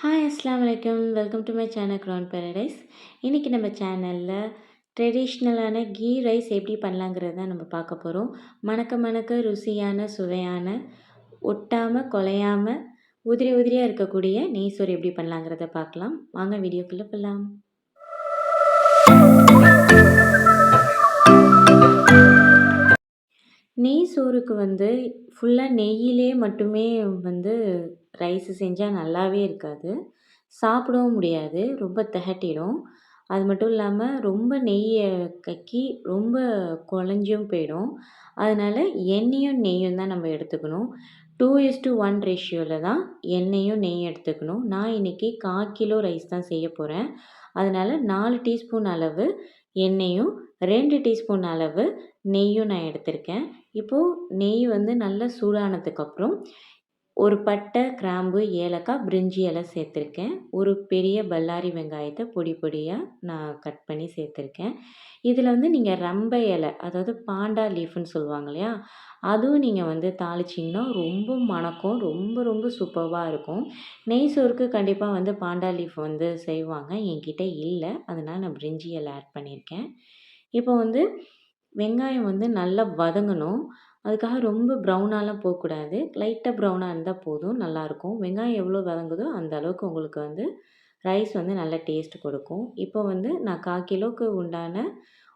Hi அஸ்லாம் வலைக்கம் welcome to my channel Crown Paradise இன்றைக்கி நம்ம சேனலில் ட்ரெடிஷ்னலான கீ ரைஸ் எப்படி பண்ணலாங்கிறது தான் நம்ம பார்க்க போகிறோம் மணக்க மணக்க ருசியான சுவையான ஒட்டாமல் குலையாமல் உதிரி உதிரியாக இருக்கக்கூடிய நெய் சோறு எப்படி பண்ணலாங்கிறத பார்க்கலாம். வாங்க வீடியோக்குள்ளே போகலாம் நெய் சோறுக்கு வந்து ஃபுல்லாக நெய்யிலே மட்டுமே வந்து ரைஸு செஞ்சால் நல்லாவே இருக்காது. சாப்பிடவும் முடியாது. ரொம்ப திகட்டிடும். அது மட்டும் இல்லாமல் ரொம்ப நெய்யை கக்கி ரொம்ப குழஞ்சும் போயிடும். அதனால் எண்ணெயும் நெய்யும் தான் நம்ம எடுத்துக்கணும். டூ இஸ் டு ஒன் ரேஷியோவில் தான் எண்ணெயும் நெய்யும் எடுத்துக்கணும். நான் இன்றைக்கி கால் கிலோ ரைஸ் தான் செய்ய போகிறேன் அதனால் நாலு டீஸ்பூன் அளவு எண்ணெயும் ரெண்டு டீஸ்பூன் அளவு நெய்யும் நான் எடுத்திருக்கேன். இப்போது நெய் வந்து நல்லா சூடானதுக்கப்புறம் ஒரு பட்டை கிராம்பு ஏலக்காய் பிரிஞ்சி இலை சேர்த்துருக்கேன். ஒரு பெரிய பல்லாரி வெங்காயத்தை பொடி பொடியாக நான் கட் பண்ணி சேர்த்துருக்கேன். இதில் வந்து நீங்கள் ரம்ப இலை அதாவது பாண்டா லீஃப்னு சொல்லுவாங்க இல்லையா அதுவும் நீங்கள் வந்து தாளிச்சிங்கன்னா ரொம்ப மணக்கும் ரொம்ப ரொம்ப சூப்பராக இருக்கும். நெய் சோறுக்கு கண்டிப்பாக வந்து பாண்டா லீஃப் வந்து செய்வாங்க என்கிட்ட இல்லை. அதனால் நான் பிரிஞ்சி இலை ஆட் பண்ணியிருக்கேன். இப்போ வந்து வெங்காயம் வந்து நல்லா வதங்கணும். அதுக்காக ரொம்ப ப்ரௌனாலாம் போகக்கூடாது. லைட்டாக ப்ரௌனாக இருந்தால் போதும் நல்லாயிருக்கும். வெங்காயம் எவ்வளோ வதங்குதோ அந்த அளவுக்கு உங்களுக்கு வந்து ரைஸ் வந்து நல்ல டேஸ்ட் கொடுக்கும். இப்போ வந்து நான் கால் கிலோவுக்கு உண்டான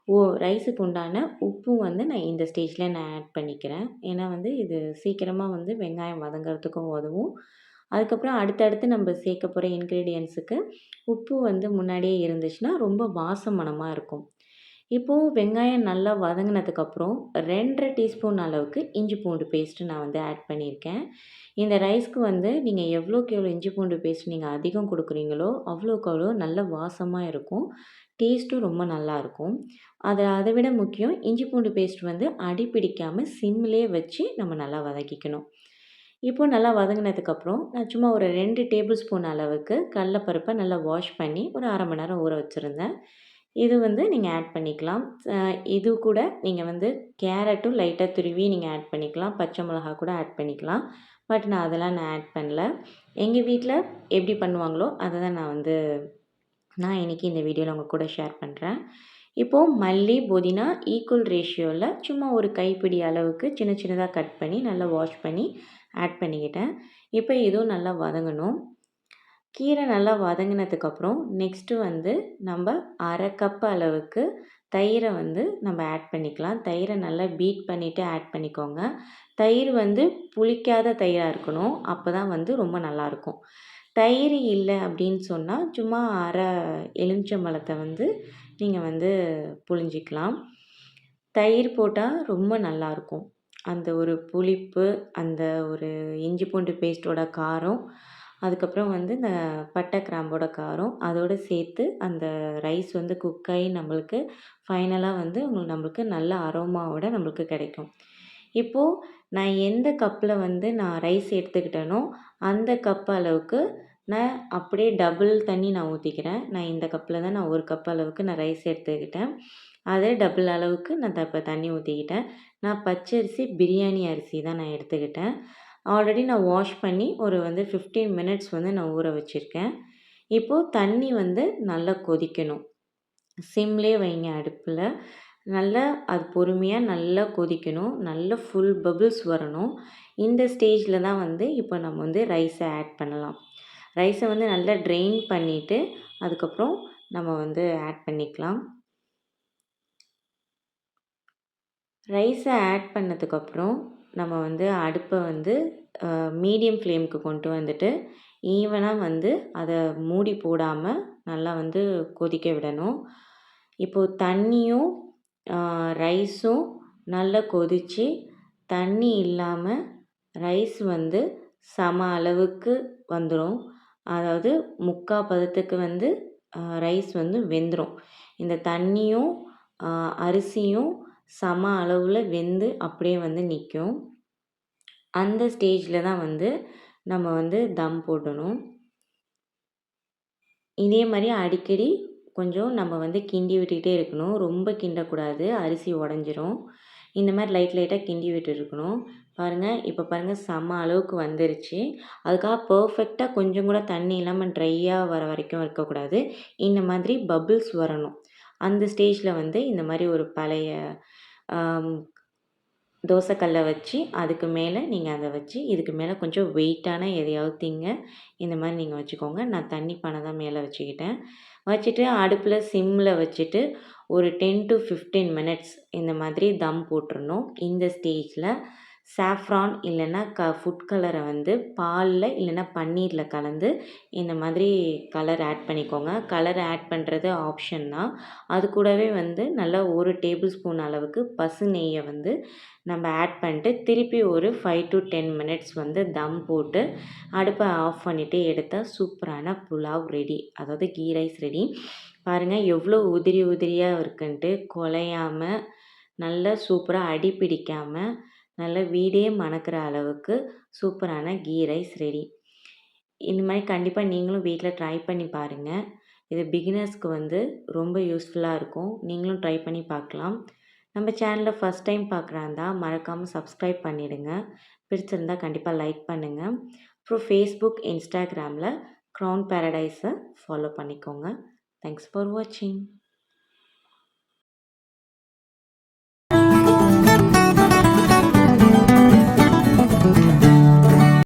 ஓ ரைஸுக்கு உண்டான உப்பும் வந்து நான் இந்த ஸ்டேஜில் நான் ஆட் பண்ணிக்கிறேன். ஏன்னா வந்து இது சீக்கிரமாக வந்து வெங்காயம் வதங்கிறதுக்கும் உதவும். அதுக்கப்புறம் அடுத்தடுத்து நம்ம சேர்க்க போகிற இன்க்ரீடியன்ஸுக்கு உப்பு வந்து முன்னாடியே இருந்துச்சுன்னா ரொம்ப வாசம் இருக்கும். இப்போது வெங்காயம் நல்லா வதங்கினதுக்கப்புறம் ரெண்டரை டீஸ்பூன் அளவுக்கு இஞ்சி பூண்டு பேஸ்ட்டு நான் வந்து ஆட் பண்ணியிருக்கேன். இந்த ரைஸ்க்கு வந்து நீங்கள் எவ்வளோக்கு எவ்வளோ இஞ்சி பூண்டு பேஸ்ட் நீங்கள் அதிகம் கொடுக்குறீங்களோ அவ்வளோக்கு அவ்வளோ நல்ல வாசமாக இருக்கும். டேஸ்ட்டும் ரொம்ப நல்லாயிருக்கும் அதை அதை விட முக்கியம் இஞ்சி பூண்டு பேஸ்ட் வந்து அடி பிடிக்காமல் சிம்லேயே வச்சு நம்ம நல்லா வதக்கிக்கணும். இப்போது நல்லா வதங்கினதுக்கப்புறம் நான் சும்மா ஒரு ரெண்டு டேபிள் ஸ்பூன் அளவுக்கு கடலப்பருப்பை நல்லா வாஷ் பண்ணி ஒரு அரை மணி நேரம் ஊற வச்சுருந்தேன். இது வந்து நீங்கள் ஆட் பண்ணிக்கலாம். இது கூட நீங்கள் வந்து கேரட்டும் லைட்டாக துருவி நீங்கள் ஆட் பண்ணிக்கலாம். பச்சை மிளகா கூட ஆட் பண்ணிக்கலாம். பட் நான் அதெல்லாம் நான் ஆட் பண்ணல. எங்கள் வீட்டில் எப்படி பண்ணுவாங்களோ அதை தான் நான் வந்து நான் இன்றைக்கி இந்த வீடியோவில் உங்கள் கூட ஷேர் பண்ணுறேன் இப்போது மல்லி புதினா ஈக்குவல் ரேஷியோவில் சும்மா ஒரு கைப்பிடி அளவுக்கு சின்ன சின்னதாக கட் பண்ணி நல்லா வாஷ் பண்ணி ஆட் பண்ணிக்கிட்டேன். இப்போ இதுவும் நல்லா வதங்கணும். கீரை நல்லா வதங்கினதுக்கப்புறம் நெக்ஸ்ட்டு வந்து நம்ம அரை கப் அளவுக்கு தயிரை வந்து நம்ம ஆட் பண்ணிக்கலாம். தயிரை நல்லா பீட் பண்ணிவிட்டு ஆட் பண்ணிக்கோங்க. தயிர் வந்து புளிக்காத தயிராக இருக்கணும். அப்போ தான் வந்து ரொம்ப நல்லாயிருக்கும் தயிர் இல்லை அப்படின்னு சொன்னால் சும்மா அரை எலுமிச்சம்பழத்தை வந்து நீங்கள் வந்து புழிஞ்சிக்கலாம் தயிர் போட்டால் ரொம்ப நல்லாயிருக்கும் அந்த ஒரு புளிப்பு அந்த ஒரு இஞ்சி பூண்டு பேஸ்ட்டோட காரம் அதுக்கப்புறம் வந்து இந்த பட்டை கிராம்போட காரம் அதோடு சேர்த்து அந்த ரைஸ் வந்து குக் ஆகி நம்மளுக்கு ஃபைனலாக வந்து உங்களுக்கு நம்மளுக்கு நல்ல அரோமாவோட நம்மளுக்கு கிடைக்கும். இப்போது நான் எந்த கப்பில் வந்து நான் ரைஸ் எடுத்துக்கிட்டேனோ அந்த கப் அளவுக்கு நான் அப்படியே டபுள் தண்ணி நான் ஊற்றிக்கிறேன் நான் இந்த கப்பில் தான் நான் ஒரு கப் அளவுக்கு நான் ரைஸ் எடுத்துக்கிட்டேன். அதே டபுள் அளவுக்கு நான் இப்போ தண்ணி ஊற்றிக்கிட்டேன் நான் பச்சரிசி பிரியாணி அரிசி தான் நான் எடுத்துக்கிட்டேன். ஆல்ரெடி நான் வாஷ் பண்ணி ஒரு வந்து ஃபிஃப்டீன் மினிட்ஸ் வந்து நான் ஊற வச்சுருக்கேன். இப்போது தண்ணி வந்து நல்லா கொதிக்கணும். சிம்லேயே வைங்க அடுப்பில். நல்லா அது பொறுமையாக நல்லா கொதிக்கணும். நல்லா ஃபுல் பபுள்ஸ் வரணும். இந்த ஸ்டேஜில் தான் வந்து இப்போ நம்ம வந்து ரைஸை ஆட் பண்ணலாம். ரைஸை வந்து நல்லா ட்ரெயின் பண்ணிவிட்டு அதுக்கப்புறம் நம்ம வந்து ஆட் பண்ணிக்கலாம். ரைஸை ஆட் பண்ணதுக்கப்புறம் நம்ம வந்து அடுப்பை வந்து மீடியம் ஃப்ளேமுக்கு கொண்டு வந்துட்டு ஈவனாக வந்து அதை மூடி போடாமல் நல்லா வந்து கொதிக்க விடணும். இப்போது தண்ணியும் ரைஸும் நல்லா கொதித்து தண்ணி இல்லாமல் ரைஸ் வந்து சம அளவுக்கு வந்துடும் அதாவது முக்கால் பதத்துக்கு வந்து ரைஸ் வந்து வெந்துடும் இந்த தண்ணியும் அரிசியும் சம அளவில் வெந்து அப்படியே வந்து நிற்கும் அந்த ஸ்டேஜில் தான் வந்து நம்ம வந்து தம் போடணும். இதே மாதிரி அடிக்கடி கொஞ்சம் நம்ம வந்து கிண்டி விட்டுக்கிட்டே இருக்கணும். ரொம்ப கிண்டக்கூடாது. அரிசி உடஞ்சிரும். இந்த மாதிரி லைட் லைட்டாக கிண்டி விட்டுருக்கணும். பாருங்கள் இப்போ பாருங்கள் செம்ம அளவுக்கு வந்துருச்சு. அதுக்காக பர்ஃபெக்டாக கொஞ்சம் கூட தண்ணி இல்லாமல் ட்ரையாக வர வரைக்கும் இருக்கக்கூடாது. இந்த மாதிரி பபிள்ஸ் வரணும். அந்த ஸ்டேஜில் வந்து இந்த மாதிரி ஒரு பழைய தோசைக்கல்லை வச்சு அதுக்கு மேலே நீங்கள் அதை வச்சு இதுக்கு மேலே கொஞ்சம் வெயிட்டான எதையாவது திங்க இந்த மாதிரி நீங்கள் வச்சுக்கோங்க. நான் தண்ணி பானை தான் மேலே வச்சுக்கிட்டேன். வச்சுட்டு அடுப்பில் சிம்மில் வச்சுட்டு ஒரு டென் டு ஃபிஃப்டீன் மினிட்ஸ் இந்த மாதிரி தம் போட்டுருணும் இந்த ஸ்டேஜில் சாஃப்ரான் இல்லைன்னா க ஃபுட் கலரை வந்து பாலில் இல்லைன்னா பன்னீரில் கலந்து இந்த மாதிரி கலர் ஆட் பண்ணிக்கோங்க. கலர் ஆட் பண்ணுறது ஆப்ஷன் தான் அது கூடவே வந்து நல்லா ஒரு டேபிள் ஸ்பூன் அளவுக்கு பசு நெய்யை வந்து நம்ம ஆட் பண்ணிட்டு திருப்பி ஒரு ஃபைவ் டு டென் மினிட்ஸ் வந்து தம் போட்டு அடுப்பை ஆஃப் பண்ணிவிட்டு எடுத்தால் சூப்பரான புலாவ் ரெடி அதாவது கீ ரைஸ் ரெடி பாருங்கள் எவ்வளோ உதிரி உதிரியாக இருக்குன்ட்டு குலையாமல் நல்லா சூப்பராக அடி பிடிக்காமல் நல்ல வீடே மணக்கிற அளவுக்கு சூப்பரான கீ ரைஸ் ரெடி. இந்த மாதிரி கண்டிப்பாக நீங்களும் வீட்டில் ட்ரை பண்ணி பாருங்கள் இது பிகினர்ஸ்க்கு வந்து ரொம்ப யூஸ்ஃபுல்லாக இருக்கும். நீங்களும் ட்ரை பண்ணி பார்க்கலாம் நம்ம சேனலில் ஃபஸ்ட் டைம் பார்க்குறாந்தா மறக்காமல் சப்ஸ்கிரைப் பண்ணிவிடுங்க பிடிச்சிருந்தால் கண்டிப்பாக லைக் பண்ணுங்கள் அப்புறம் ஃபேஸ்புக் இன்ஸ்டாகிராமில் க்ரௌன் பேரடைஸை ஃபாலோ பண்ணிக்கோங்க. தேங்க்ஸ் ஃபார் வாட்சிங்